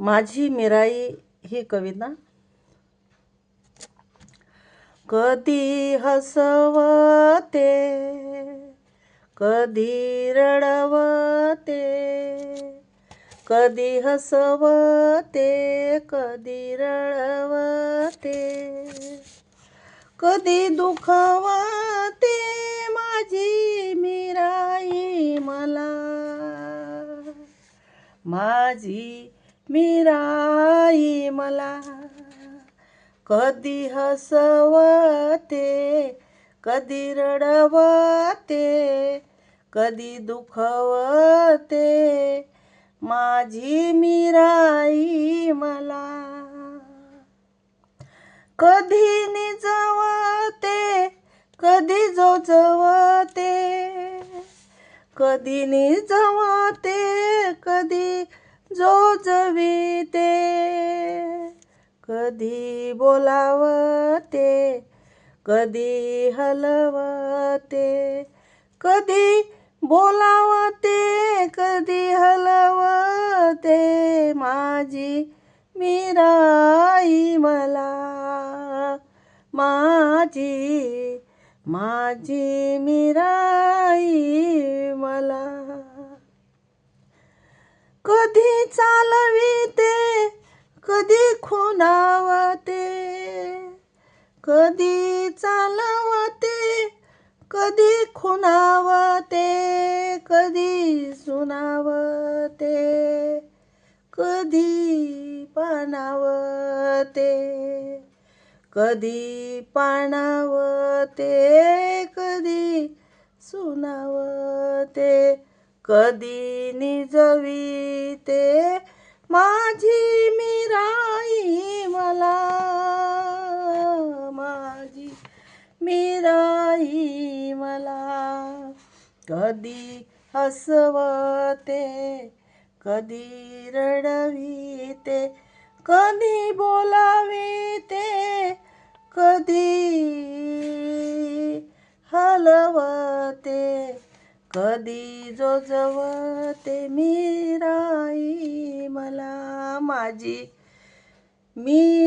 माझी मिराई ही कविता कधी हसवते कधी रडवते कधी हसवते कधी रडवते कधी दुखवते माझी मिराई मला. माझी मिराई मला. कधी हसवते कधी रडवते कधी दुखवते. माझी मिराई मला. कधी निजवते कधी जोजवते. कधी निजवते कधी जोजविते कधी बोलावते कधी हलवते कधी बोलावते कधी हलवते. माझी मिराई मला माझी माझी मिराई मला. कधी चालविते कधी खुणावते? कधी चालवते? कधी खुणावते? कधी सुनावते? कधी पाणावते? कधी पाणावते? कधी सुनावते? कधी निजविते माझी मिराई मला माझी मिराई मला. कधी हसवते कधी रडविते कधी बोलाविते कधी कधी जोजवते मिराई मला माझी. मी